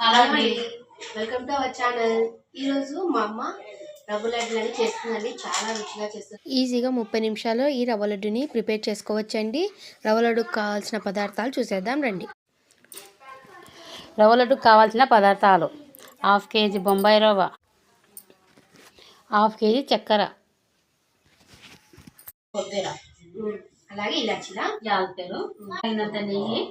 Hello welcome to our channel. ఈరోజు మా అమ్మ రవ్వ లడ్డులని చేస్తుందండి. చాలా రుచిగా చేస్తుంది. ఈజీగా ముప్పై నిమిషాల్లో ఈ రవ్వ లడ్డుని ప్రిపేర్ చేసుకోవచ్చండి. రవ్వ లడ్డుకు కావాల్సిన పదార్థాలు చూసేద్దాం రండి. రవ్వ లడ్డుకు కావాల్సిన పదార్థాలు. హాఫ్ కేజీ బొంబాయి రవ్వ. హాఫ్ కేజీ చక్కెర. కొబ్బరి. అలాగే ఇలాచిలా యాలకులు తగినంత నెయ్యి.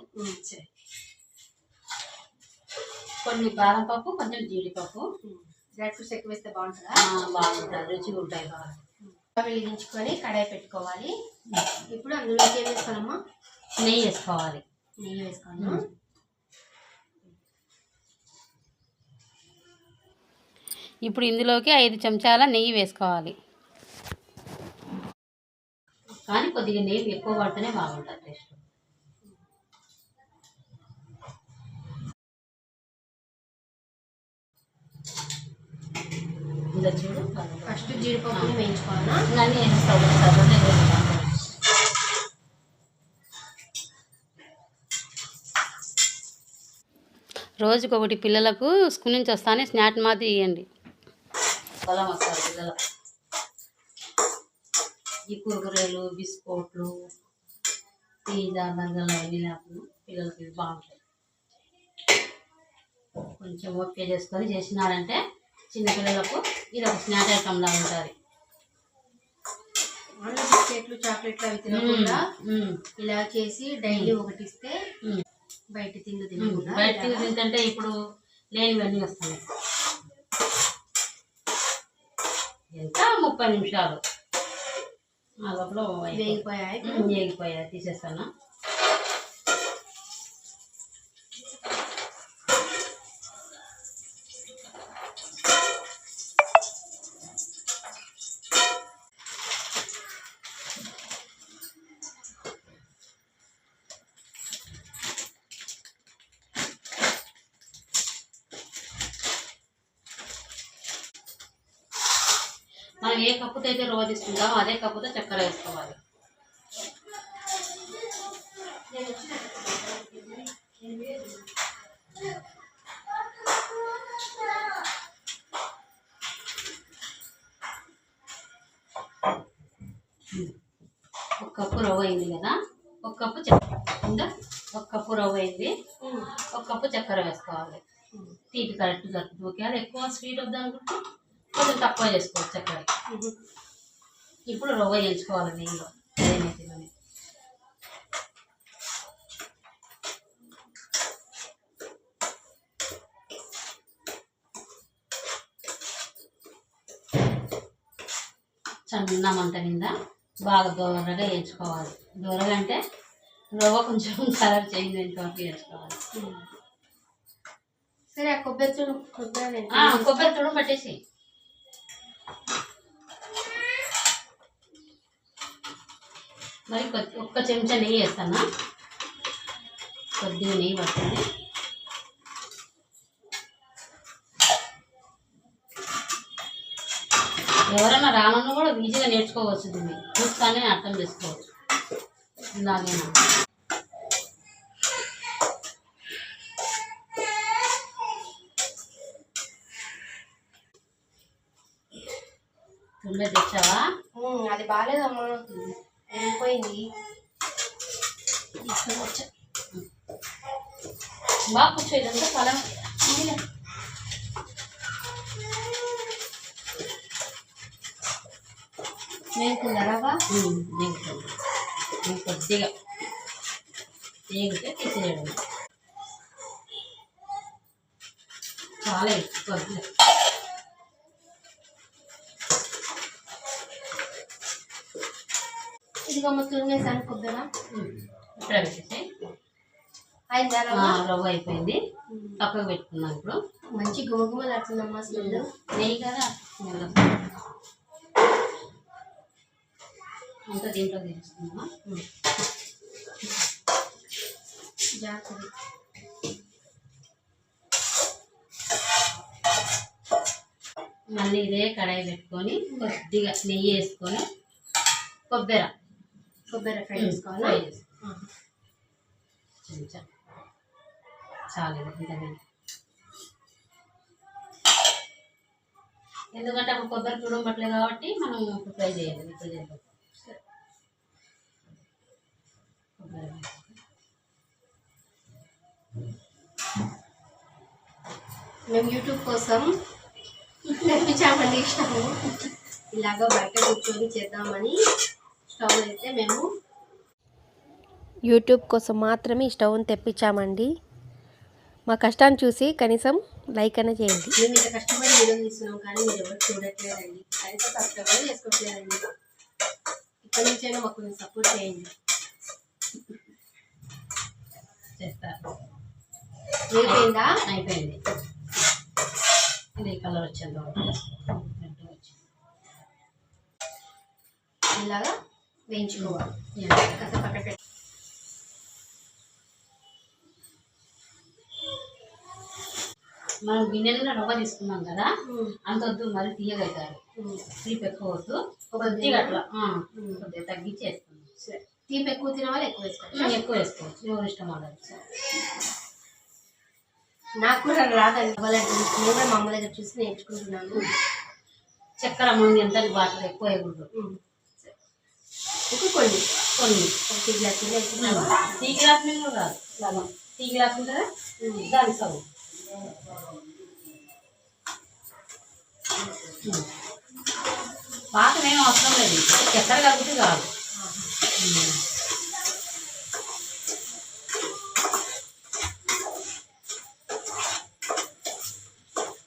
కొన్ని బాదం పప్పు కొంచెం జీడిపప్పు. డ్రై ఫ్రూట్స్ ఎక్కువ వేస్తే బాగుంటుందా? బాగుంటుంది. రుచిగా ఉంటాయి బాగా. వెలిగించుకొని కడాయి పెట్టుకోవాలి. ఇప్పుడు అందులోకి ఏం వేసుకోవాలమ్మా? నెయ్యి వేసుకోవాలి. నెయ్యి వేసుకోను ఉమ్. ఇప్పుడు ఇందులోకి ఐదు చెంచాల నెయ్యి వేసుకోవాలి. కానీ కొద్దిగా నెయ్యి ఎక్కువ పడితేనే బాగుంటుంది టేస్ట్. ఇంకా చూడు. ఫస్ట్ జీడిపప్పుని వేయించుకోవాలా? సగమే వేస్తాను. రోజుకొకటి పిల్లలకు స్కూల్ నుంచి వస్తానే స్నాక్ మాత్రం ఇవ్వండి ఈ కురుకురేలు బిస్కెట్లు పిజ్జా బర్గర్లు అవన్నీ లేకుండా పిల్లలకి బాగుంటాయి. కొంచెం ఓకే చేసుకొని చేసినారంటే చిన్నపిల్లలకు ఇది ఒక స్నాక్ ఉంటుంది బిస్కెట్లు చాక్లెట్లు అవి తినకుండా. ఇలా చేసి డైలీ ఒకటి ఇస్తే. బయట తిండి. తినకుండా బయట ఇలాగా తింటుంటే ఇప్పుడు లేనివన్నీ వస్తున్నాయి ఎంత ముప్పై నిమిషాలు ఆ లోపల. వేగిపోయాయి మ్మ్. వేగిపోయా తీసేస్తాను మనం ఏ కప్పుతో అయితే రవ్వ తీసుకుంటామో అదే కప్పుతో చక్కెర వేసుకోవాలి. ఒక కప్పు రవ్వ అయింది కదా? ఒక కప్పు చక్కెర ఇంకా ఒక కప్పు రవ్వ అయింది. ఒక కప్పు చక్కెర వేసుకోవాలి. తీపి కరెక్ట్ దొరుకుతుంది. ఒకవేళ ఎక్కువ స్వీట్ వద్దనుకుంటే కొంచెం తక్కువ చేసుకోవచ్చు చక్కెర. ఇప్పుడు రవ్వ వేయించుకోవాలి నెయ్యిలో నెయ్యిలోనే సన్న మంట మీద బాగా దూరగా వేయించుకోవాలి. దూరగా అంటే రవ్వ కొంచెం కలర్ చేంజ్ అయిన వరకు వేయించుకోవాలి. సరే కొబ్బరి చూడు కొబ్బరి కొబ్బరి తుడుము పట్టేసి మరి కొద్ది ఒక్క చెంచా నెయ్యి వేస్తాను? కొద్దిగా నెయ్యి పడుతుంది. ఎవరైనా రామన్న కూడా ఈజీగా నేర్చుకోవచ్చు దీన్ని. చూస్తానే అర్థం చేసుకోవచ్చు. ఇలాగేనా తుండే తెచ్చావా? అది బాగాలేదమ్మా వెళ్ళిపోయింది. బాగా కూర్చో ఇదంతా పొలం వేగుతుందా రవ్వ కొద్దిగా తీగితే తీసేయడం. చాలా ఎక్కువ ఇదిగమ్మ తురిమేసాను కొబ్బరి ఇప్పుడే పెట్టేసి అయిందా రవ్వ అయిపోయింది. పక్కకు పెట్టుకున్నాం ఇప్పుడు. మంచి గుమగుమలాడుతుందమ్మా స్మెల్. నెయ్యి కదా? అంతా దీంట్లో తీసుకున్నాం జాగ్రత్త. మళ్ళీ ఇదే కడాయి పెట్టుకొని కొద్దిగా నెయ్యి వేసుకొని కొబ్బరి కొబ్బరి ఫ్రై చేసుకోవాలా చాలా ఎందుకంటే అప్పుడు కొబ్బరి తుడమట్లేదు కాబట్టి మనం ఫ్రై చేయాలి ఇప్పుడు మేము యూట్యూబ్ కోసం నేర్పించామండి ఇష్టము. ఇలాగ బయట కూర్చొని చేద్దామని స్టవ్ అయితే మేము యూట్యూబ్ కోసం మాత్రమే ఈ స్టవ్ని తెప్పించామండి. మా కష్టాన్ని చూసి కనీసం లైక్ అయినా చేయండి. మేము ఇంత కష్టపడి వీడియో తీస్తున్నాం కానీ మీరు ఎవరు చూడట్లేదండి. కనీసం సబ్స్క్రైబ్ కూడా చేసుకోవట్లేదండి ఇప్పటి నుంచైనా మాకు కొంచెం సపోర్ట్ చేయండి. చేస్తారు అయిపోయిందా అయిపోయింది. ఇది కలర్ వచ్చేంత ఇలాగా వేయించుకోవాలి. కాస్త పెట్టి మనం గిన్నెలో రవ్వ తీసుకున్నాం కదా అంత వద్దు మరి తీయగలుగుతారు. తీపి ఎక్కువ వద్దు కొద్దిగా అట్లా కొద్దిగా తగ్గించి వేసుకున్నాం సరే. తీపి ఎక్కువ తిన వాళ్ళు ఎక్కువ వేసుకోవచ్చు. ఎక్కువ వేసుకోవచ్చు. ఎవరు ఇష్టం వాళ్ళది. నాకు కూడా రాదండి. నేను కూడా మా అమ్మ దగ్గర చూసి నేర్చుకుంటున్నాను. చక్కెర మనం ఎంత వాటర్ ఎక్కువ వేయకూడదు. ఇంకా కొన్ని కొన్ని. ఒక టీ గ్లాస్? టీ గ్లాస్ మీద కూడా రాదు. లవం టీ గ్లాస్ ఉంటుందా? దాని సగం. పాకం ఏం అవసరం లేదు. చక్కెర కలిపితే కాదు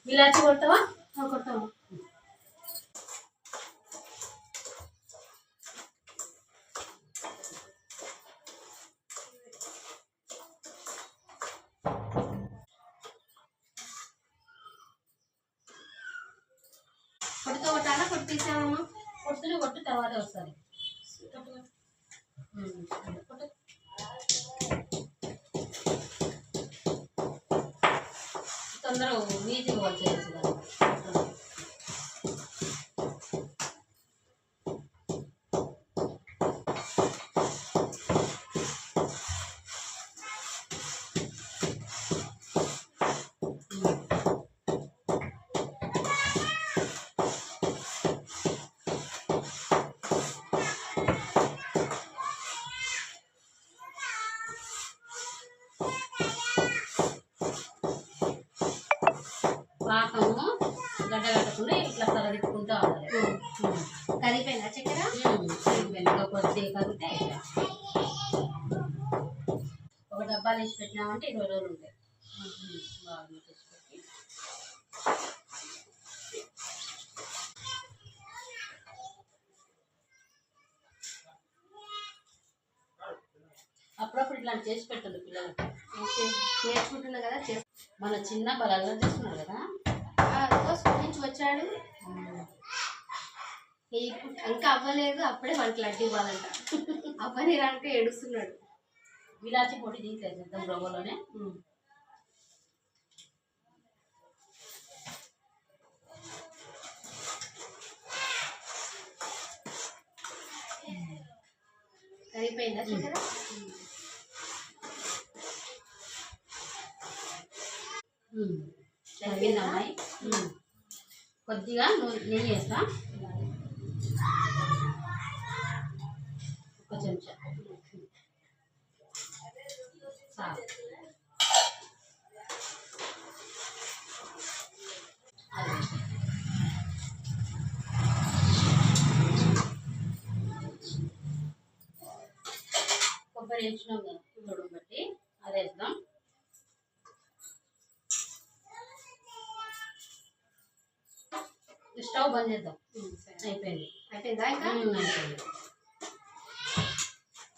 ఇలాచి కొడతావా? ఆ, తీసామమ్మా కొట్టుని కొట్టు తర్వాత వస్తుంది. తొందరగా నీట్గా వచ్చేసి చక్కెర? కొద్దిగా. ఒక డబ్బాలు వేసి పెట్టినామంటే ఇరవై రోజులు ఉంటాయి. బాగా తీసి పెట్టి అప్పుడప్పుడు ఇట్లాంటి చేసి పెట్టండి పిల్లలకి ఓకే. నేర్చుకుంటున్నా కదా మన చిన్న బలంగా చేస్తున్నారు కదా? స్కూల్ నుంచి వచ్చాడు. ఇంకా అవ్వలేదు అప్పుడే మనకి లడ్డు ఇవ్వాలంట. అవ్వని రాక ఏడుస్తున్నాడు. విలాచి పొడి దీంట్లో చేద్దాం రవ్వలోనే సరిపోయిందా చక్కెర. కొద్దిగా నూనె నెయ్యి వేస్తా. చెంచా. కొబ్బరి వేసినాం కదా చూడడం బట్టి అది వేద్దాం స్టవ్ బంద్ చేద్దాం. అయిపోయింది అయిపోయిందా ఇంకా అయిపోయింది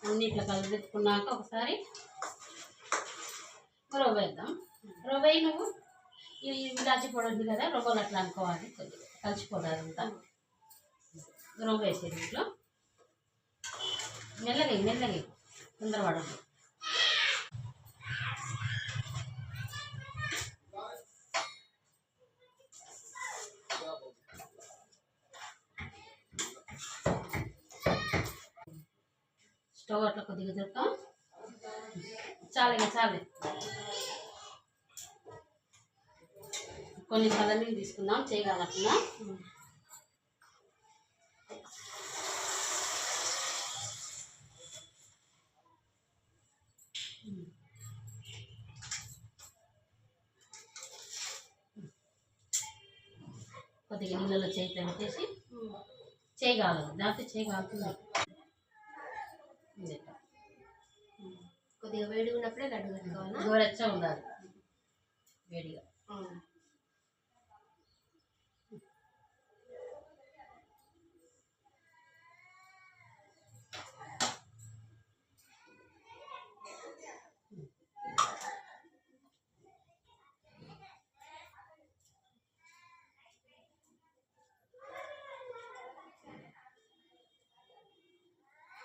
అన్నీ ఇట్లా కలిపెట్టుకున్నాక ఒకసారి రవ్వ వేద్దాం. రవ్వ నువ్వు. ఈ ఇలాచి పొడి ఉంది కదా రవ్వలు అట్లా అనుకోవాలి కొద్దిగా. కలిసిపోతారు అంతా రవ్వ వేసేది ఇంట్లో మెల్లగా మెల్లగా వేయి. స్టవ్ అట్లా కొద్దిగా చెప్తాం చాలు ఇక చాలే. కొన్ని చల్లనీళ్ళు తీసుకుందాం చేయగలకుండా కొద్దిగా నీళ్ళలో చేతిలో పెట్టేసి చేయగలదు దాంట్లో చేయగలుగుతుంది కొద్దిగా వేడి ఉన్నప్పుడే లడ్డు కట్టుకోవాలా గోరెచ్చగా ఉండాలి. వేడిగా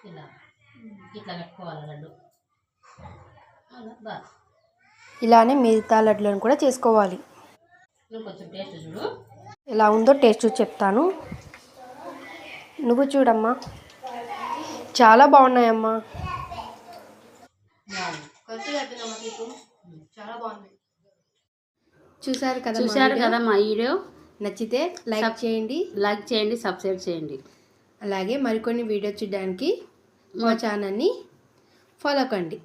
ఇలా ఇట్లా కట్టుకోవాలి లడ్డు. ఇలానే మిగతా లడ్లను కూడా చేసుకోవాలి. కొంచెం టేస్ట్ చూడు. ఎలా ఉందో టేస్ట్ చూసి చెప్తాను. నువ్వు చూడమ్మా. చాలా బాగున్నాయమ్మా. చూసారు కదా వీడియో? కదా మా వీడియో? నచ్చితే లైక్ చేయండి. లైక్ చేయండి సబ్స్క్రైబ్ చేయండి. అలాగే మరికొన్ని వీడియోస్ చూడడానికి మా ఛానల్ని ఫాలో కండి.